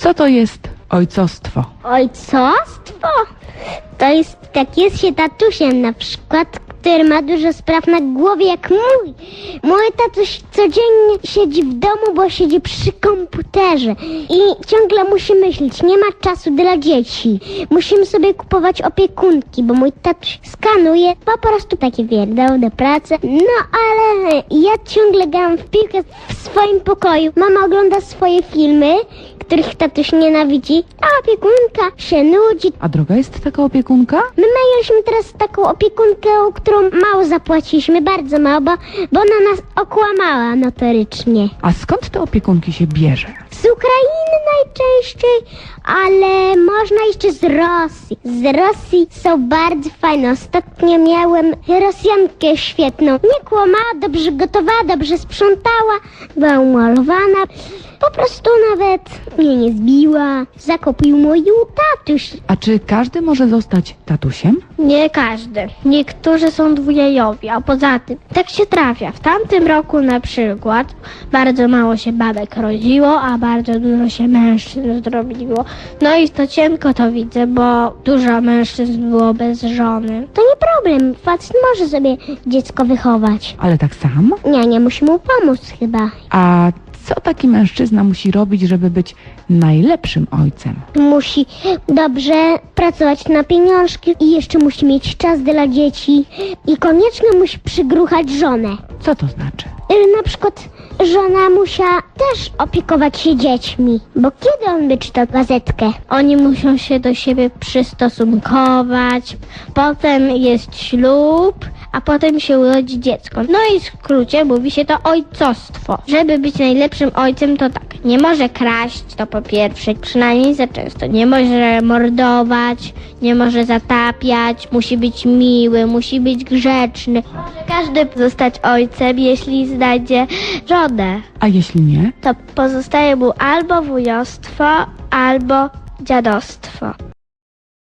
Co to jest ojcostwo? Ojcostwo? To jest, jak jest się tatusiem na przykład, który ma dużo spraw na głowie jak mój. Mój tatuś codziennie siedzi w domu, bo siedzi przy komputerze i ciągle musi myśleć, nie ma czasu dla dzieci. Musimy sobie kupować opiekunki, bo mój tatuś skanuje po prostu takie wierdeł do pracy. No ale ja ciągle gram w piłkę w swoim pokoju. Mama ogląda swoje filmy, których tatuś nienawidzi, a opiekunka się nudzi. A droga jest taka opiekunka? My mieliśmy teraz taką opiekunkę, którą mało zapłaciliśmy, bardzo mało, bo, bo ona nas okłamała notorycznie. A skąd te opiekunki się bierze? Z Ukrainy najczęściej, ale można jeszcze z Rosji. Z Rosji są bardzo fajne. Ostatnio miałem Rosjankę świetną. Nie kłamała, dobrze gotowała, dobrze sprzątała, była umalowana. Po prostu nawet mnie nie zbiła. Zakopił mój tatuś. A czy każdy może zostać tatusiem? Nie każdy. Niektórzy są dwujajowi, a poza tym tak się trafia. W tamtym roku na przykład bardzo mało się babek rodziło, a bardzo dużo się mężczyzn zrobiło. No i to cienko to widzę, bo dużo mężczyzn było bez żony. To nie problem, facet może sobie dziecko wychować. Ale tak sam? Nie, nie musi mu pomóc chyba. A co taki mężczyzna musi robić, żeby być najlepszym ojcem? Musi dobrze pracować na pieniążki i jeszcze musi mieć czas dla dzieci i koniecznie musi przygruchać żonę. Co to znaczy? Y, Na przykład żona musiała też opiekować się dziećmi, bo kiedy on by czytał gazetkę? Oni muszą się do siebie przystosunkować, potem jest ślub, a potem się urodzi dziecko. No i w skrócie mówi się to ojcostwo. Żeby być najlepszym ojcem to tak, nie może kraść, to po pierwsze, przynajmniej za często. Nie może mordować, nie może zatapiać, musi być miły, musi być grzeczny. Może każdy zostać ojcem, jeśli znajdzie żonę. A jeśli nie? To pozostaje mu albo wujostwo, albo dziadostwo.